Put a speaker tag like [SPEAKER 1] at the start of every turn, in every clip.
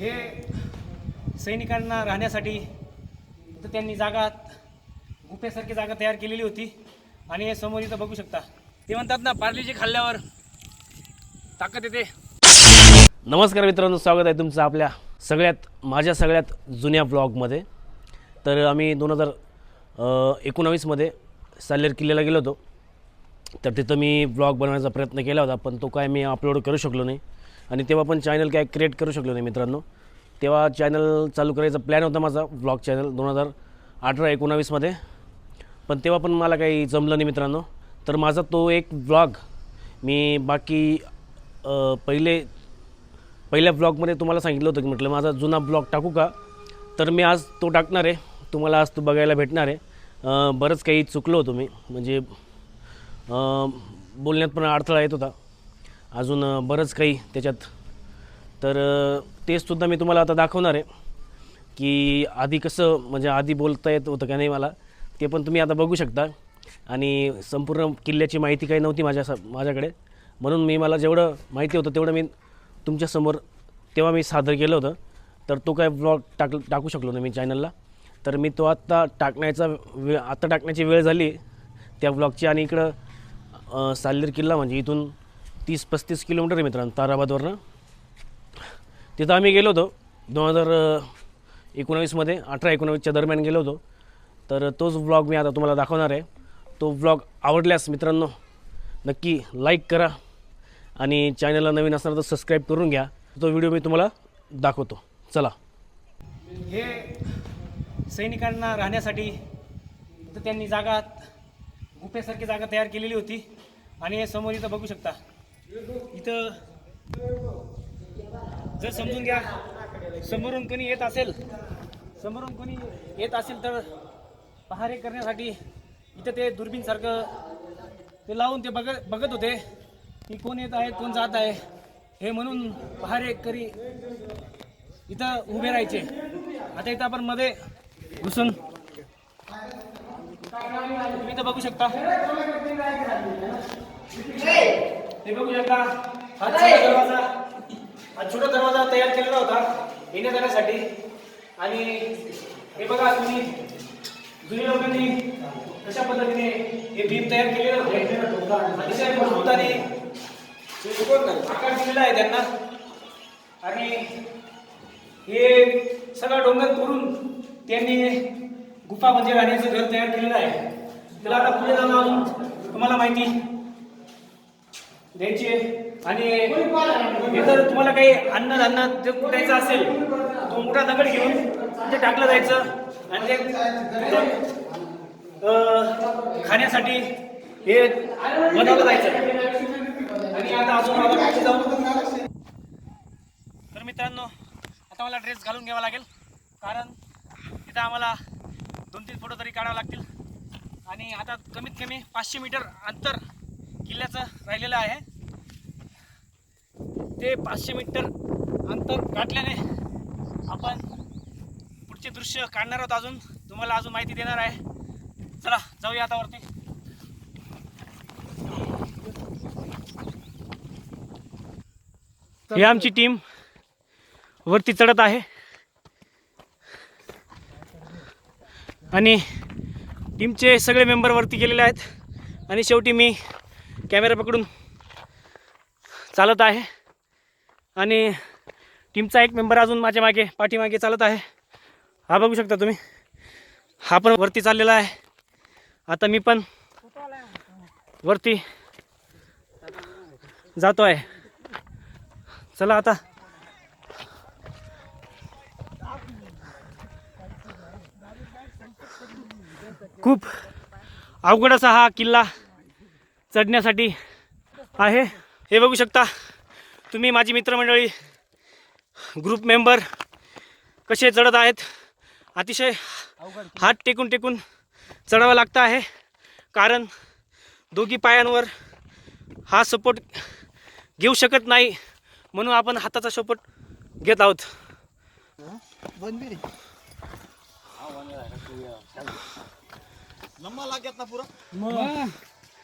[SPEAKER 1] हे सैनिकांना राहण्यासाठी तर त्यांनी जागा गुफेसारखी जागा तयार केलेली होती. आणि हे समोर इथं बघू शकता. ते म्हणतात ना पार्लीजी खाल्ल्यावर ताकद येते.
[SPEAKER 2] नमस्कार मित्रांनो स्वागत आहे तुमचं आपल्या सगळ्यात माझ्या सगळ्यात जुन्या ब्लॉगमध्ये तर आम्ही दोन हजार एकोणावीसमध्ये साल्लेर किल्ल्याला गेलो होतो. तर तिथं मी ब्लॉग बनवण्याचा प्रयत्न केला होता पण तो काय मी अपलोड करू शकलो नाही. आणि तेव्हा पण चॅनल काय क्रिएट करू शकलो नाही मित्रांनो. तेव्हा चॅनल चालू करायचा प्लॅन होता माझा ब्लॉग चॅनल दोन हजार अठरा एकोणावीसमध्ये पण तेव्हा पण मला काही जमलं नाही मित्रांनो. तर माझा तो एक ब्लॉग मी बाकी पहिले पहिल्या ब्लॉगमध्ये तुम्हाला सांगितलं होतं की म्हटलं माझा जुना ब्लॉग टाकू का? तर मी आज तो टाकणार आहे. तुम्हाला आज तो बघायला भेटणार आहे. बरंच काही चुकलो होतो मी. म्हणजे बोलण्यात पण अडथळा येत होता. अजून बरंच काही त्याच्यात. तर अं, तेचसुद्धा मी तुम्हाला आता दाखवणार आहे की आधी कसं म्हणजे आधी बोलता येत होतं का नाही मला ते पण तुम्ही आता बघू शकता. आणि संपूर्ण किल्ल्याची माहिती काही नव्हती माझ्या माझ्याकडे. म्हणून मी मला जेवढं माहिती होतं तेवढं मी तुमच्यासमोर तेव्हा मी सादर केलं होतं. तर तो काय ब्लॉग टाक टाकू शकलो नाही मी चॅनलला तर मी तो आत्ता टाकण्याचा वेळ आत्ता टाकण्याची वेळ झाली त्या ब्लॉगची आणि इकडं साल्लेर किल्ला म्हणजे इथून तीस पस्तीस किलोमीटर आहे मित्रांनो ताराबादवरनं. तिथं आम्ही गेलो होतो दोन हजार एकोणावीसमध्ये अठरा एकोणावीसच्या दरम्यान गेलो होतो. तर तोच ब्लॉग मी आता तुम्हाला दाखवणार आहे. तो ब्लॉग आवडल्यास मित्रांनो नक्की लाईक करा आणि चॅनलला नवीन असणार तर सबस्क्राईब करून घ्या. तो व्हिडिओ मी तुम्हाला दाखवतो. चला.
[SPEAKER 1] हे सैनिकांना राहण्यासाठी तर त्यांनी जागा गुफेसारखी जागा तयार केलेली होती आणि हे समोर इथं बघू शकता. इथं जर समजून घ्या समोरून कोणी येत असेल समोरून कोणी येत असेल तर पहारे करण्यासाठी इथं ते दुर्बीनसारखं ते लावून ते बघत बघत होते की कोण येत आहे कोण जात आहे. हे म्हणून पहारे करी इथं उभे राहायचे. आता इथं आपण मध्ये घुसून तुम्ही इथं बघू शकता. हे बघू शकता हा छोटा दरवाजा हा छोटा दरवाजा तयार केलेला होता येण्या जाण्यासाठी आणि हे बघा तुम्ही जुन्या लोकांनी कशा पद्धतीने हे भीम तयार केलेले होते अतिशय मजबूत आणि आकार दिलेला आहे त्यांना. आणि हे सगळं डोंगर करून त्यांनी गुफा म्हणजे राहण्याचं घर तयार केलेलं आहे. त्याला आता पुढे जाऊन अजून तुम्हाला माहिती द्यायची. आणि जर तुम्हाला काही अन्न धान्य जर कुटायचं असेल तो मोठा दगड घेऊन ते टाकलं जायचं. आणि ते खाण्यासाठी हे बनवलं जायचं. आणि आता अजून आपण जाऊ. तर मित्रांनो आता मला ड्रेस घालून घ्यावा लागेल. कारण तिथं आम्हाला दोन तीन फोटो तरी काढावे लागतील. आणि आता कमीत कमी पाचशे मीटर अंतर किल्ल्याचं राहिलेलं आहे. ते पाचशे मीटर अंतर गाठल्याने आपण पुढचे दृश्य काढणार आहोत अजून. तुम्हाला अजून माहिती देणार आहे. चला जाऊया आता वरती. ही आमची टीम वरती चढत आहे. आणि टीमचे सगळे मेंबर वरती गेलेले आहेत. आणि शेवटी मी कॅमेरा पकडून चालत आहे. आणि टीमचा एक मेंबर अजून माझ्या मागे पाठीमागे चालत आहे. हा बघू शकता तुम्ही. हा पण वरती चाललेला आहे. आता मी पण वरती जातो आहे चला आता. खूप अवघड असा हा किल्ला चढण्यासाठी आहे. हे बघू शकता. तुम्ही माझी मित्रमंडळी ग्रुप मेंबर कसे चढत आहेत? अतिशय हात टेकून टेकून चढावं लागतं आहे. कारण दोघी पायांवर हा सपोर्ट घेऊ शकत नाही म्हणून आपण हाताचा सपोर्ट घेत आहोत.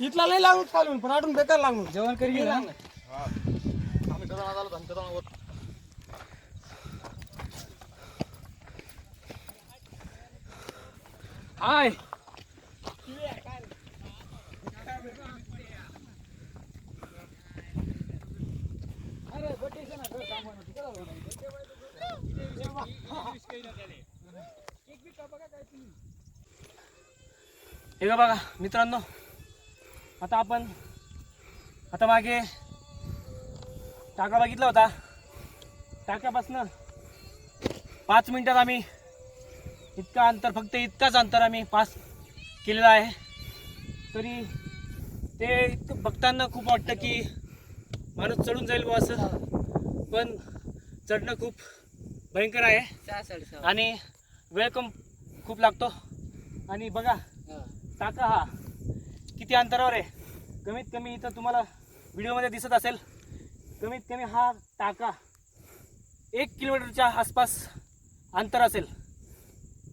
[SPEAKER 3] इथला लय लागून चालून पण आठून बेकार लागून. जेवण करी
[SPEAKER 1] Hai. Ini apa kak? Mitra no? Atapan? Atamake? टाका बघितला होता. टाक्यापासनं पाच मिनटात आम्ही इतका अंतर फक्त इतकाच अंतर आम्ही पास केलेला आहे. तरी ते इतकं बघताना खूप वाटतं की माणूस चढून जाईल बुवा असं. पण चढणं खूप भयंकर आहे. आणि वेळ कम खूप लागतो. आणि बघा टाका हा. किती अंतरावर आहे. कमीत कमी इथं तुम्हाला व्हिडिओमध्ये दिसत असेल. कमीत कमी हा टाका एक किलोमीटरच्या आसपास अंतर असेल.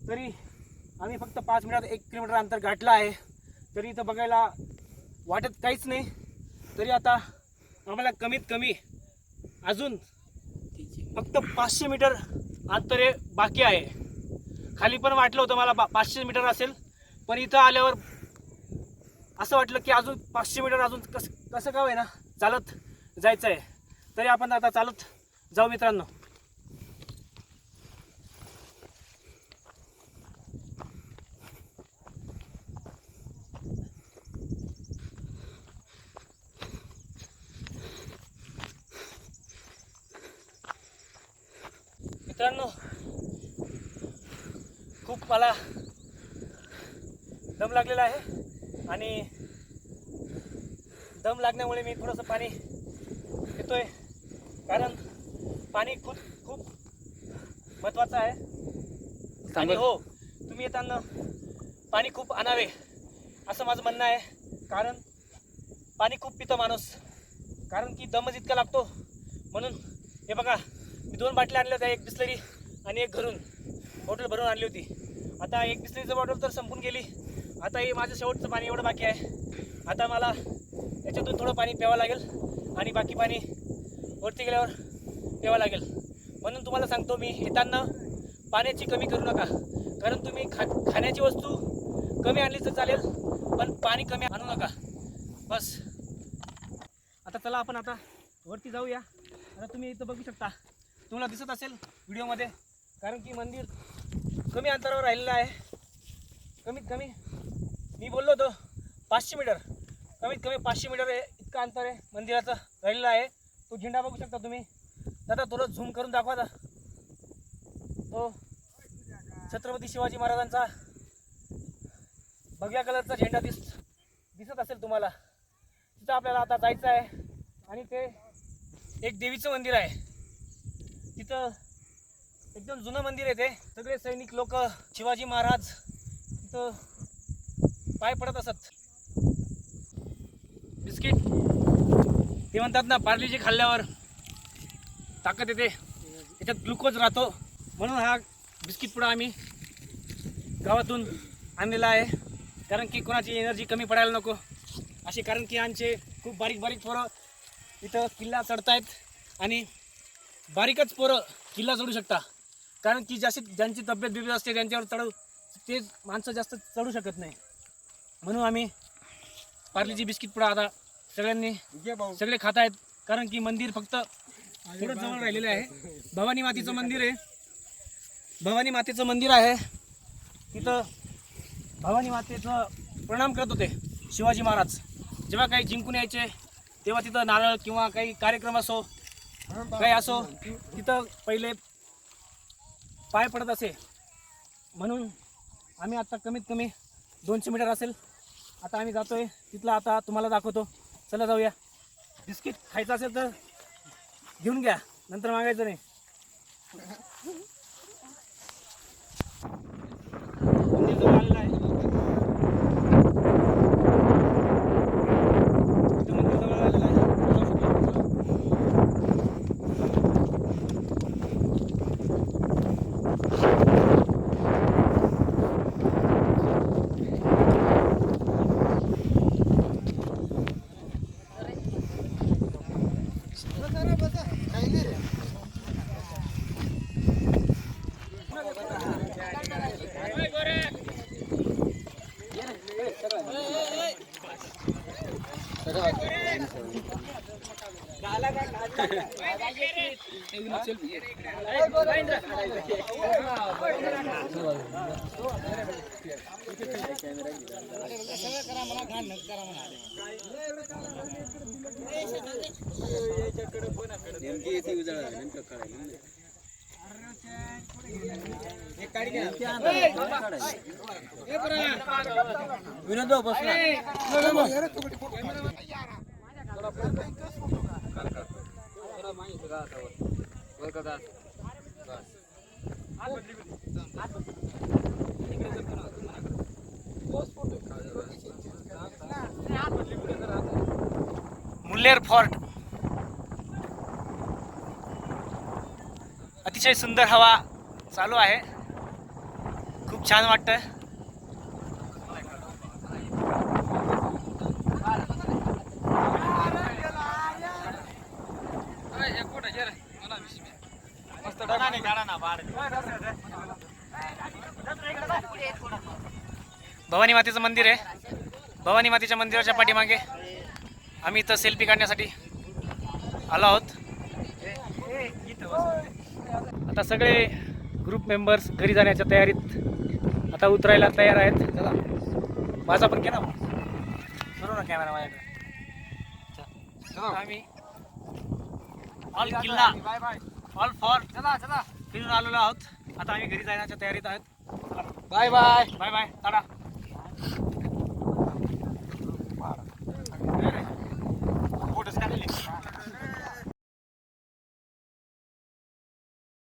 [SPEAKER 1] तरी आम्ही फक्त पाच मिनिटात एक किलोमीटर अंतर गाठलं आहे. तरी इथं बघायला वाटत काहीच नाही. तरी आता आम्हाला कमीत कमी अजून फक्त पाचशे मीटर अंतर हे बाकी आहे. खाली पण वाटलं होतं मला बा पाचशे मीटर असेल. पण इथं आल्यावर असं वाटलं की अजून पाचशे मीटर अजून कसं कसं का ना चालत जायचं आहे तरी आपण आता चालत जाऊ मित्रांनो. मित्रांनो खूप मला दम लागलेला आहे आणि दम लागल्यामुळे मी थोडंसं पाणी पितोय. कारण पाणी खूप खूप महत्त्वाचं आहे. आणि हो तुम्ही येताना पाणी खूप आणावे असं माझं म्हणणं आहे. कारण पाणी खूप पितं माणूस. कारण की दमच इतका लागतो. म्हणून हे बघा मी दोन बाटल्या आणल्या होत्या एक बिस्लरी आणि एक घरून. बॉटल भरून आणली होती. आता एक बिस्लरीचं बॉटल तर संपून गेली. आता हे माझं शेवटचं पाणी एवढं बाकी आहे. आता मला याच्यातून थोडं पाणी प्यावं लागेल आणि बाकी पाणी वरती गेल्यावर प्यावं लागेल. म्हणून तुम्हाला सांगतो मी येताना पाण्याची कमी करू नका. कारण तुम्ही खा खाण्याची वस्तू कमी आणली तर चालेल पण पाणी कमी आणू नका. बस. आता चला आपण आता वरती जाऊया. आता तुम्ही इथं बघू शकता. तुम्हाला दिसत असेल व्हिडिओमध्ये कारण की मंदिर कमी अंतरावर राहिलेलं आहे. कमीत कमी मी बोललो होतो पाचशे मीटर. कमीत कमी पाचशे मीटर आहे इतकं अंतर आहे मंदिराचं राहिलेलं आहे. तो झेंडा बघू शकता तुम्ही. दादा तुला झूम करून दाखवा दा. तो छत्रपती शिवाजी महाराजांचा भगव्या कलरचा झेंडा दिस दिसत असेल तुम्हाला. तिथं आपल्याला आता जायचं आहे. आणि ते एक देवीचं मंदिर आहे. तिथं एकदम जुनं मंदिर आहे ते. सगळे सैनिक लोक शिवाजी महाराज तिथं पाय पडत असत. बिस्किट ते म्हणतात ना पार्लीजी खाल्ल्यावर ताकद येते. त्याच्यात ग्लुकोज राहतो. म्हणून हा बिस्किट पुडा आम्ही गावातून आणलेला आहे. कारण की कोणाची एनर्जी कमी पडायला नको. असे कारण की आमचे खूप बारीक बारीक पोरं इथं किल्ला चढतायत. आणि बारीकच पोरं किल्ला चढू शकता. कारण की जास्त ज्यांची तब्येत बिब्येत असते त्यांच्यावर चढू ते माणसं जास्त चढू शकत नाही. म्हणून आम्ही पार्लीची बिस्किट पुडा आता सगळ्यांनी सगळे खात आहेत कारण की मंदिर फक्त थोडं जवळ राहिलेलं आहे. भवानी मातेचं मंदिर आहे. भवानी मातेचं मंदिर आहे. तिथं भवानी मातेचं प्रणाम करत होते शिवाजी महाराज. जेव्हा काही जिंकून यायचे तेव्हा तिथं नारळ किंवा काही कार्यक्रम असो काही असो तिथं पहिले पाय पडत असे. म्हणून आम्ही आता कमीत कमी दोनशे मीटर असेल. आता आम्ही जातोय. तिथला आता तुम्हाला दाखवतो. चला जाऊया. बिस्किट खायचं असेल तर घेऊन घ्या. नंतर मागायचं नाही. नेमकी येते उजाळा नेमकं कळायला मुल्लेर फोर्ट. अतिशय सुंदर हवा चालू आहे. खूप छान वाटतं भवानी मातेचं मंदिर आहे. भवानी मातेच्या मंदिराच्या पाठीमागे आम्ही इथं सेल्फी काढण्यासाठी आलो आहोत. आता सगळे ग्रुप मेंबर्स घरी जाण्याच्या तयारीत आता उतरायला तयार आहेत. चला. माझा पण ना बरोबर ना कॅमेरा माझ्याकडे. चला. आम्ही ऑल किल्ला. ऑल फॉर चला चला. फिरून आलेलो आहोत. आता आम्ही घरी जाण्याच्या तयारीत आहोत. Bye bye bye bye tata. फोटोच काढले.